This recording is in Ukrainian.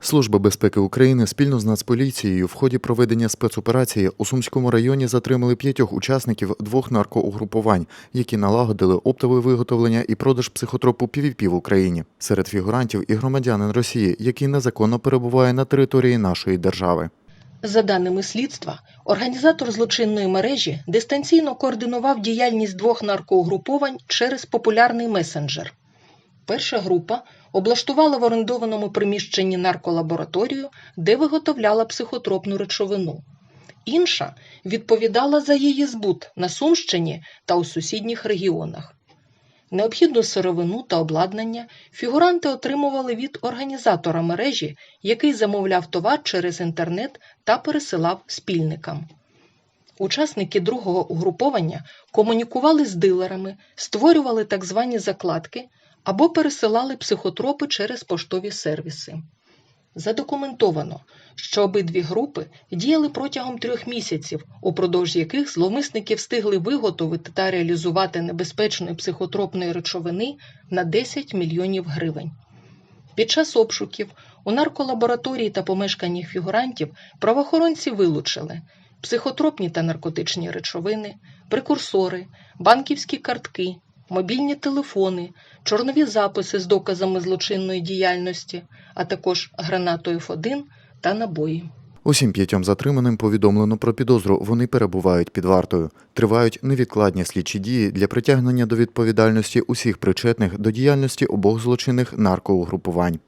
Служба безпеки України спільно з Нацполіцією в ході проведення спецоперації у Сумському районі затримали п'ятьох учасників двох наркоугрупувань, які налагодили оптове виготовлення і продаж психотропу PVP в Україні. Серед фігурантів і громадянин Росії, який незаконно перебуває на території нашої держави. За даними слідства, організатор злочинної мережі дистанційно координував діяльність двох наркоугруповань через популярний месенджер. Перша група облаштувала в орендованому приміщенні нарколабораторію, де виготовляла психотропну речовину. Інша відповідала за її збут на Сумщині та у сусідніх регіонах. Необхідну сировину та обладнання фігуранти отримували від організатора мережі, який замовляв товар через інтернет та пересилав спільникам. Учасники другого угруповання комунікували з дилерами, створювали так звані закладки або пересилали психотропи через поштові сервіси. Задокументовано, що обидві групи діяли протягом трьох місяців, упродовж яких зловмисники встигли виготовити та реалізувати небезпечної психотропної речовини на 10 мільйонів гривень. Під час обшуків у нарколабораторії та помешканні фігурантів правоохоронці вилучили психотропні та наркотичні речовини, прекурсори, банківські картки, мобільні телефони, чорнові записи з доказами злочинної діяльності, а також гранату F1 та набої. Усім п'ятьом затриманим повідомлено про підозру. Вони перебувають під вартою. Тривають невідкладні слідчі дії для притягнення до відповідальності усіх причетних до діяльності обох злочинних наркоугрупувань.